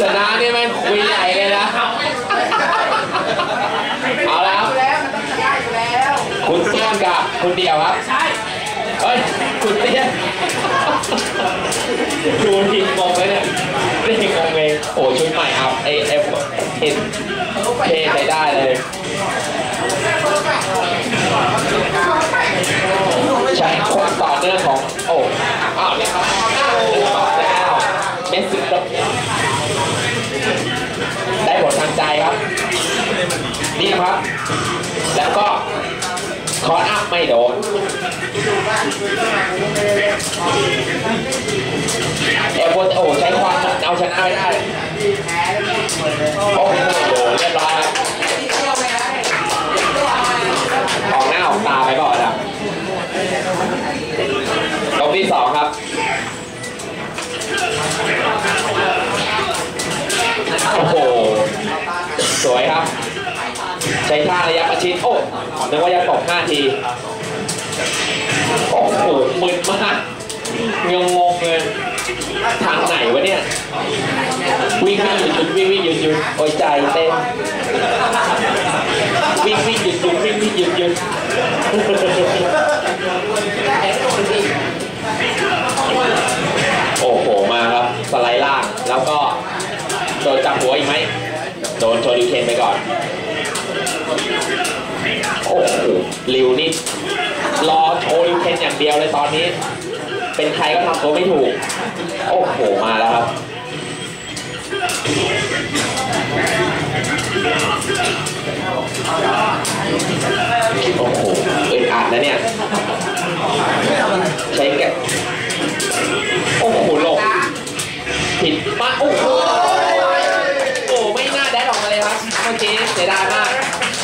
ชนะนี่แม่งคุยใหญ่เลยนะเอาแล้วมันต้องชนะอยู่แล้ว คุณเตี้ยนกับคุณเดียวครับใช่เฮ้ยคุณเตี้ยนดูทีมงงเลยเนี่ยนี่งงเลยโอ้ชุดใหม่ครับไอเอฟเอ็นเทใช้ได้เลยใช้ความต่อเนื่องของ นี่ครับ แล้วก็คอนอัพไม่โดนเอฟโโอ้ใช้ความเอาชนะไม่ได้โอ้โหเรียบร้อยออกหน้าออกตาไปก่อนครับตรงที่สองครับโอ้โห สวยครับ ใช้ท่าระยะประชิดโอ้นึกว่าจะตก5ที โอ้โหมึนมากงงงเลยทางไหนวะเนี่ย วิ่งวิ่งหยุดหยุดวิ่งวิ่งหยุดหยุดโอ้ยใจเต้นวิ่งวิ่งหยุดหยุดวิ่งวิ่งหยุดหยุดโอ้โหมาครับสไลด์ล่างแล้วก็โดนจับหัวอีกไหม โดนโชริเคนไปก่อน โอ้โหลิวนี่รอโชริเคนอย่างเดียวเลยตอนนี้ เป็นใครก็ทำตัวไม่ถูก โอ้โห มา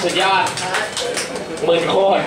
สุดยอดหมื่นโคตร